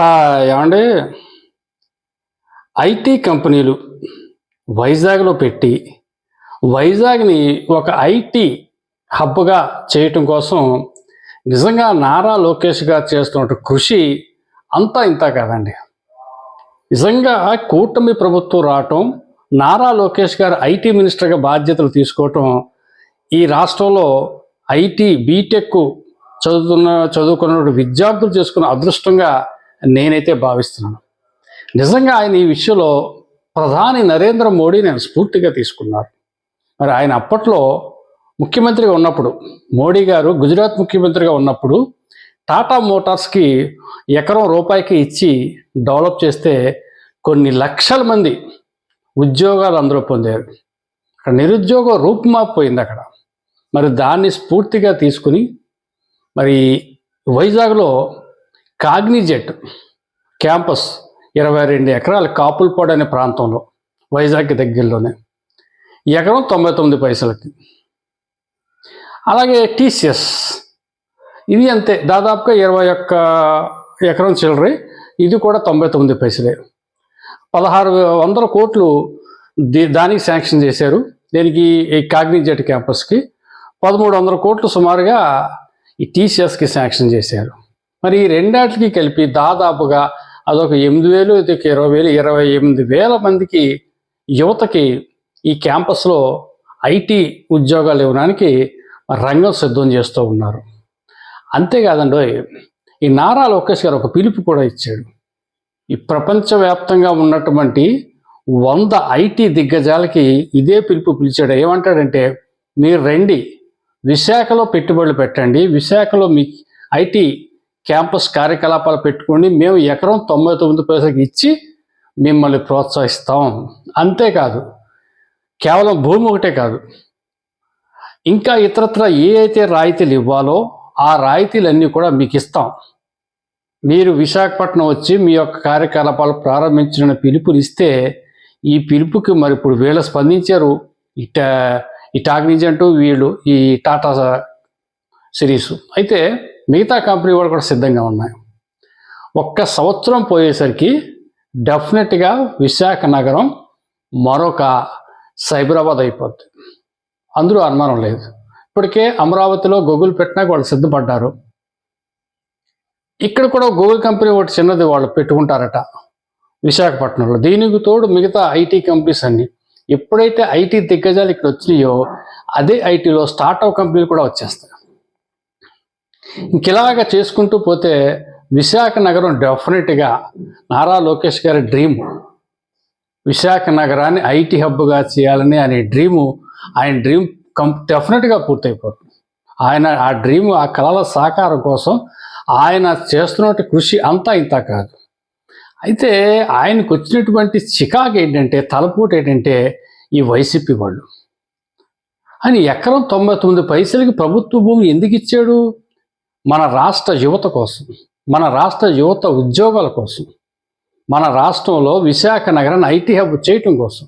హా, ఏమండి? ఐటీ కంపెనీలు వైజాగ్లో పెట్టి వైజాగ్ని ఒక ఐటీ హబ్గా చేయటం కోసం నిజంగా నారా లోకేష్ గారు చేస్తున్న కృషి అంతా ఇంత కాదండి. నిజంగా కూటమి ప్రభుత్వం రావటం నారా లోకేష్ గారు ఐటీ మినిస్టర్గా బాధ్యతలు తీసుకోవటం ఈ రాష్ట్రంలో ఐటీ బీటెక్ చదువుతున్న చదువుకున్న విద్యార్థులు చేసుకున్న అదృష్టంగా నేనైతే భావిస్తున్నాను. నిజంగా ఆయన ఈ విషయంలో ప్రధాని నరేంద్ర మోడీ నేను స్ఫూర్తిగా తీసుకున్నారు మరి ఆయన అప్పట్లో ముఖ్యమంత్రిగా ఉన్నప్పుడు మోడీ గారు గుజరాత్ ముఖ్యమంత్రిగా ఉన్నప్పుడు టాటా మోటార్స్కి ఎకరం రూపాయికి ఇచ్చి డెవలప్ చేస్తే కొన్ని లక్షల మంది ఉద్యోగాలు అందరూ పొందారు. అక్కడ నిరుద్యోగం రూపుమాపోయింది అక్కడ. మరి దాన్ని స్ఫూర్తిగా తీసుకుని మరి వైజాగ్లో కాగ్నిజెట్ క్యాంపస్ ఇరవై రెండు ఎకరాల కాపుల్పాడు అనే ప్రాంతంలో వైజాగ్కి దగ్గరలోనే. ఎకరం తొంభై తొమ్మిది పైసలకి. అలాగే టీసీఎస్. ఇది అంతే దాదాపుగా ఇరవై ఒక్క ఎకరం చిల్లరి ఇది కూడా తొంభై తొమ్మిది పైసలే. పదహారు వందల కోట్లు దానికి శాంక్షన్ చేశారు. దీనికి ఈ కాగ్నిజెట్ క్యాంపస్కి పదమూడు వందల కోట్లు సుమారుగా ఈ టీసీఎస్కి శాంక్షన్ చేశారు. మరి ఈ రెండాటికి కలిపి దాదాపుగా అదొక ఎనిమిది వేలు ఇదొక ఇరవై వేలు ఇరవై ఎనిమిది వేల మందికి యువతకి ఈ క్యాంపస్లో ఐటీ ఉద్యోగాలు ఇవ్వడానికి రంగం సిద్ధం చేస్తూ ఉన్నారు. అంతేకాదండి ఈ నారా లోకేష్ గారు ఒక పిలుపు కూడా ఇచ్చాడు. ఈ ప్రపంచవ్యాప్తంగా ఉన్నటువంటి వంద ఐటీ దిగ్గజాలకి ఇదే పిలుపు పిలిచాడు. ఏమంటాడంటే మీరు రండి విశాఖలో పెట్టుబడులు పెట్టండి విశాఖలో మీ ఐటీ క్యాంపస్ కార్యకలాపాలు పెట్టుకుని మేము ఎకరం తొంభై తొమ్మిది పైసలకు ఇచ్చి మిమ్మల్ని ప్రోత్సహిస్తాం. అంతేకాదు కేవలం భూమి ఒకటే కాదు ఇంకా ఇతరత్ర ఏ అయితే రాయితీలు ఇవ్వాలో ఆ రాయితీలన్నీ కూడా మీకు ఇస్తాం. మీరు విశాఖపట్నం వచ్చి మీ యొక్క కార్యకలాపాలు ప్రారంభించిన పిలుపునిస్తే ఈ పిలుపుకి మరి ఇప్పుడు వీళ్ళు స్పందించారు. ఇట ఈ టాగ్నిజెంట్ వీళ్ళు ఈ టాటా సిరీస్. అయితే మిగతా కంపెనీ వాళ్ళు కూడా సిద్ధంగా ఉన్నాయి. ఒక్క సంవత్సరం పోయేసరికి డెఫినెట్గా విశాఖ నగరం మరొక సైబరాబాద్ అయిపోద్ది. అందులో అనుమానం లేదు. ఇప్పటికే అమరావతిలో గూగుల్ పెట్టినాక వాళ్ళు సిద్ధపడ్డారు. ఇక్కడ కూడా గూగుల్ కంపెనీ ఒకటి చిన్నది వాళ్ళు పెట్టుకుంటారట విశాఖపట్నంలో. దీనికి తోడు మిగతా ఐటీ కంపెనీస్ అన్ని ఎప్పుడైతే ఐటీ దిగ్గజాలు ఇక్కడ వచ్చినాయో అదే ఐటీలో స్టార్ట్అప్ కంపెనీలు కూడా వచ్చేస్తాయి. ఇంకిలాగా చేసుకుంటూ పోతే విశాఖ నగరం డెఫినెట్గా నారా లోకేష్ గారి డ్రీమ్ విశాఖ నగరాన్ని ఐటీ హబ్గా చేయాలని అనే డ్రీము ఆయన డ్రీమ్ కం డెఫినెట్గా పూర్తయిపోతుంది. ఆయన ఆ డ్రీమ్ ఆ కళల సాకారం కోసం ఆయన చేస్తున్నటువంటి కృషి అంతా ఇంత కాదు. అయితే ఆయనకు వచ్చినటువంటి చికాకు ఏంటంటే తలపోటు ఏంటంటే ఈ వైసీపీ వాళ్ళు. అని ఎకరం తొంభై తొమ్మిది పైసలకి ప్రభుత్వ భూమి ఎందుకు ఇచ్చాడు? మన రాష్ట్ర యువత కోసం మన రాష్ట్ర యువత ఉద్యోగాల కోసం మన రాష్ట్రంలో విశాఖ నగరాన్ని ఐటీ హబ్ చేయటం కోసం.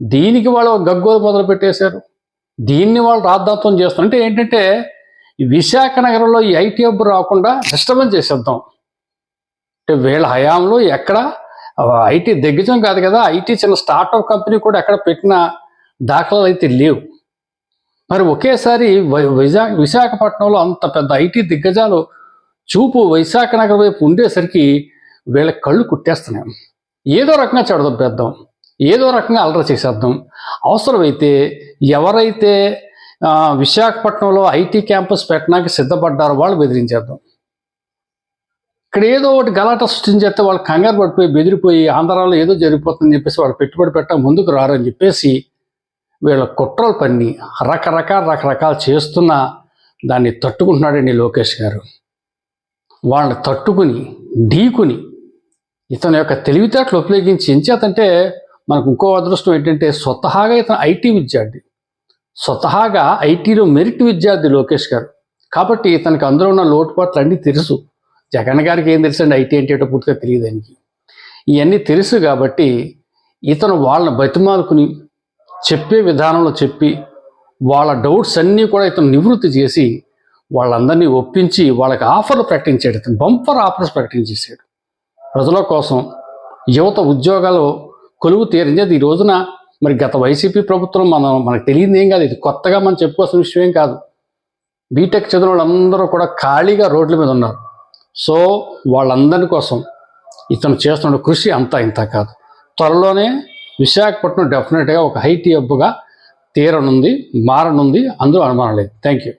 దీనికి వాళ్ళు గగ్గోలు మొదలు పెట్టేశారు. దీన్ని వాళ్ళు రాద్ధాంతం చేస్తారు అంటే ఏంటంటే విశాఖ నగరంలో ఈ ఐటీ హబ్ రాకుండా డిస్టర్బెన్స్ చేసేద్దాం. అంటే వీళ్ళ హయాంలో ఎక్కడ ఐటీ దిగ్గజం కాదు కదా ఐటీ చిన్న స్టార్ట్అప్ కంపెనీ కూడా ఎక్కడ పెట్టిన దాఖలాలు అయితే లేవు. మరి ఒకేసారి వై- విశాఖ విశాఖపట్నంలో అంత పెద్ద ఐటీ దిగ్గజాలు చూపు విశాఖ నగరం వైపు ఉండేసరికి వీళ్ళ కళ్ళు కుట్టేస్తున్నాయి. ఏదో రకంగా చెడదొబ్బేద్దాం ఏదో రకంగా అలర చేసేద్దాం. అవసరమైతే ఎవరైతే విశాఖపట్నంలో ఐటీ క్యాంపస్ పెట్టడానికి సిద్ధపడ్డారో వాళ్ళు బెదిరించేద్దాం. ఇక్కడ ఏదో ఒకటి గలాట సృష్టించేస్తే వాళ్ళు కంగారు పడిపోయి బెదిరిపోయి ఆంధ్రాలో ఏదో జరిగిపోతుందని చెప్పేసి వాళ్ళు పెట్టుబడి పెట్ట ముందుకు రారని చెప్పేసి వీళ్ళ కుట్రలు పన్ని రకరకాల రకరకాలు చేస్తున్న దాన్ని తట్టుకుంటున్నాడండి లోకేష్ గారు. వాళ్ళని తట్టుకుని ఢీకుని ఇతని యొక్క తెలివితేటలు ఉపయోగించి ఎంచేతంటే మనకు ఇంకో అదృష్టం ఏంటంటే స్వతహాగా ఇతను ఐటీ విద్యార్థి. స్వతహాగా ఐటీలో మెరిట్ విద్యార్థి లోకేష్ గారు. కాబట్టి ఇతనికి అందులో ఉన్న లోటుపాట్లు అన్నీ తెలుసు. జగన్ గారికి ఏం తెలుసండి ఐటీ అంటే పూర్తిగా తెలియదానికి ఇవన్నీ తెలుసు కాబట్టి ఇతను వాళ్ళని బతిమాలుకుని చెప్పే విధానంలో చెప్పి వాళ్ళ డౌట్స్ అన్నీ కూడా ఇతను నివృత్తి చేసి వాళ్ళందరినీ ఒప్పించి వాళ్ళకి ఆఫర్లు ప్రకటించాడు. ఇతను బంపర్ ఆఫర్స్ ప్రకటించేశాడు ప్రజల కోసం యువత ఉద్యోగాలు కొలువు తీరించేది ఈ రోజున మరి గత వైసీపీ ప్రభుత్వం మనం మనకు తెలియదు ఏం కాదు. ఇది కొత్తగా మనం చెప్పుకోవాల్సిన విషయం ఏం కాదు. బీటెక్ చదివిన వాళ్ళందరూ కూడా ఖాళీగా రోడ్ల మీద ఉన్నారు. సో వాళ్ళందరి కోసం ఇతను చేస్తున్న కృషి అంతా ఇంత కాదు. త్వరలోనే విశాఖపట్నం డెఫినెట్గా ఒక హైటీ హబ్గా తీరనుంది మారనుంది అందులో అనుమానం లేదు. Thank you